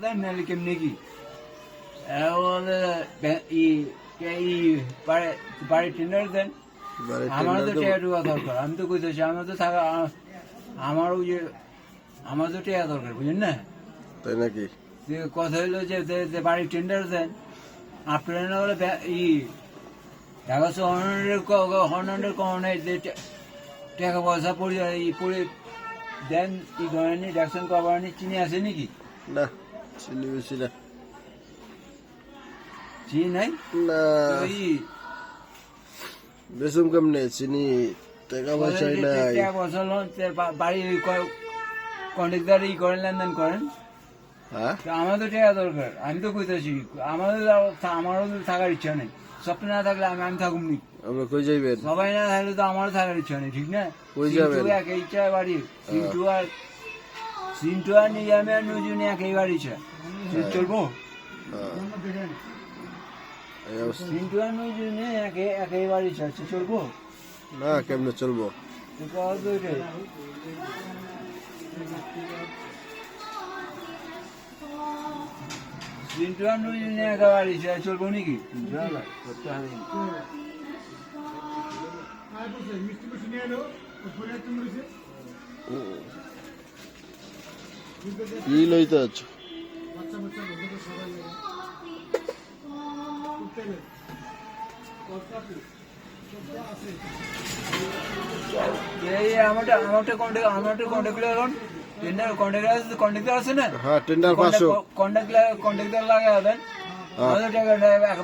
দেন নাহলে কেমনি কি বাড়ি টেন্ডার দেন আমারও তো টাকা টুকা দরকার আমি তো কইতেছি আমার তো থাকা আ- আমারও যে আমার তো টাকা দরকার বুঝলেন না তাই নাকি কথা হইল যে বাড়ি টেন্ডার দেন আপনারা না হলে ই ঢাকা শহরের হর্নান্ডের কমনে যে টাকা পয়সা পড়ে পড়ে দেন ই করেনি ড্যাকশন কভারনি চিনি আছে নাকি না চিনি বেশি না চিনি নাই না তো ই বেসম কেমনে চিনি টাকা পয়সাই নাই টাকা পয়সা লোন বাড়ি কন্ট্রাক্টার ই করেন লেনদেন করেন হ্যাঁ আমাদের টাকা দরকার আমি তো কইতেছি আমাদের আমারও থাকার ইচ্ছা নেই স্বপ্ন না থাকলে আমি আমি থাকুম নি আমরা কই যাইবেন সবাই না থাকলে তো আমারও থাকার ইচ্ছা নেই ঠিক না কই যাবেন? এক ইচ্ছা বাড়ি সিন্টু আর সিন্টু আর নিজামে আর নুজুনি এক এই বাড়ি ইচ্ছা হ্যাঁ। চলবো হ্যাঁ। সিন্টু আর নুজুনি এক এক এই বাড়ি ইচ্ছা আছে চলবো? না কেমনে চলবো? সিন্টু নুজুনি চলবো নাকি? করতে হবে আছো টেন্ডার কন্ট্যাক্টার আছে। পাঁচশো। লাগা দেন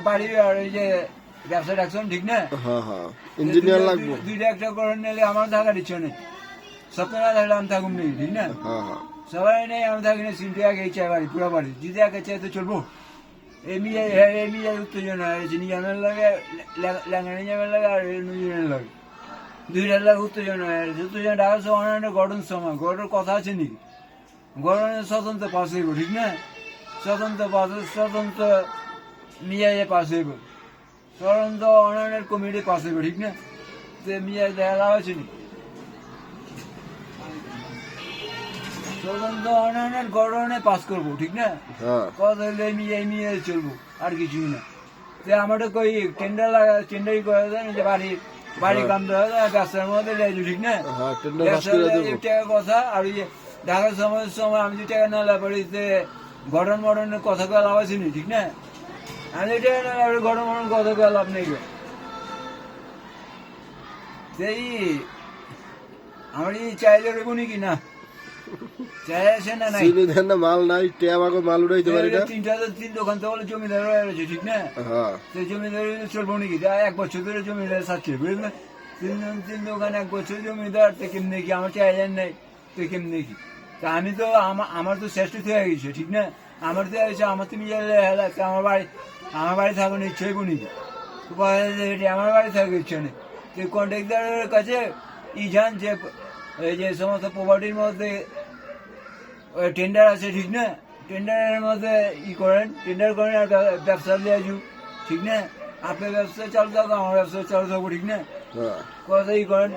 বাড়ি আর এই যে ব্যবসা ঠিক না? হ্যাঁ হ্যাঁ। ইঞ্জিনিয়ার লাগবো। দুইটা একটা করে নিলে আমার থাকার ইচ্ছা নেই না থাকলে আমি থাকুম নেই ঠিক না? হ্যাঁ হ্যাঁ। সবাই নেই আমি থাকি না সিমটে আগে ইচ্ছা বাড়ি পুরো বাড়ি। যদি আগে চাই তো চলবো। এমনি এমনি উত্তেজনা চিনি জানার লাগে ল্যাঙ্গানি জামের লাগে আর নুজনের লাগে। দুইটার লাগে উত্তেজনা হয়ে। উত্তেজনা ঢাকা শহর অনেক গঠন সময়। গঠনের কথা আছে নাকি? গঠনের স্বতন্ত্র পাস হইব ঠিক না? স্বতন্ত্র পাস স্বতন্ত্র মিয়াজে পাস হইব। স্বতন্ত্র অনয়নের কমিটি পাস হইব ঠিক না? তো মিয়াজ দেখা লাভ আছে নি অনয়নের গঠনে পাস করব ঠিক না? হ্যাঁ। কথা এমনি এমনি চলবো আর কিছু না। তো আমার তো কই টেন্ডার লাগা টেন্ডারই করে দেন যে বাড়ি বাড়ি কাম দেওয়া যায় ব্যবসার মধ্যে লেজু ঠিক না? হ্যাঁ টাকা কথা আর ওই ঢাকার সময়ের সময় আমি যে টাকা না লাগাড়িতে গঠন মটনের কথা কয়ে লাভ আছে নি, ঠিক না? আমি টাকা না লাগাড়ি গঠন মটন কথা কয়ে লাভ নেই। সেই আমার এই চাইলে রেবো নাকি? না। মাল নাই মাল পারি না। তিনটা তিন দোকান তো জমিদার রয়েছে ঠিক না? হ্যাঁ। সেই জমিদার চলবো নাকি? এক বছর ধরে জমিদার বুঝলেন তিন তিন দোকান এক বছর জমিদার তো কেমনে কি? আমার চাইলেন নাই তো কেমনে কি? তা আমি তো আমার তো শ্রেষ্ঠ হয়ে গেছে ঠিক না? আমার তো হয়েছে আমার তুমি আমার বাড়ি আমার বাড়ি থাকার ইচ্ছে হইব নাকি তো বলে যে এটা আমার বাড়ি থাকার ইচ্ছে নেই। তো কন্ট্রাক্টারের কাছে ই যে এই যে সমস্ত প্রপার্টির মধ্যে টেন্ডার আছে ঠিক না? টেন্ডারের মধ্যে ই করেন টেন্ডার করেন আর ব্যবসা নিয়ে আসু ঠিক না? আপনার ব্যবসা চালু থাকো আমার ব্যবসা চালু থাকব ঠিক না? হ্যাঁ। কথা ই করেন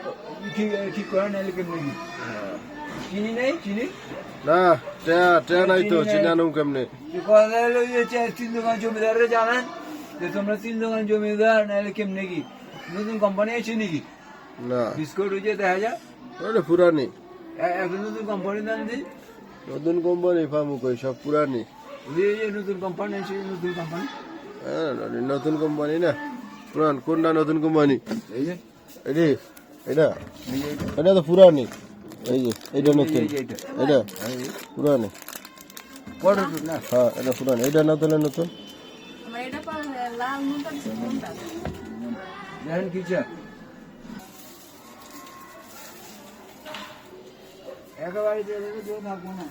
ঠিক ঠিক করেন নাহলে কেমনি কি? হ্যাঁ। চিনি নেই? চিনি? না টে টে নাই তো চিনানুম কেমনে? কথা হলো যে তিন দোকান জমিদাররা জানান যে তোমরা তিন দোকান জমিদার নাহলে কেমনি কি? নতুন কোম্পানি আছে নাকি? না। বিস্কুট হয়েছে দেখা যায় ওটা পুরানি। এ- একটা নতুন কোম্পানি দান দিই নতুন কোম্পানি ফার্মু কই সব পুরানি। নতুন কোম্পানি আছে নতুন কোম্পানি নতুন কোম্পানি না। পুরান কোনটা নতুন কোম্পানি এই যে। এটি। এটা এটা। তো পুরানি। এই যে এটা নতুন। এটা। পুরানি। হ্যাঁ এটা পুরানি। এটা নতুন নতুন? লাল একেবারে দিয়ে দেবে কেউ থাকব না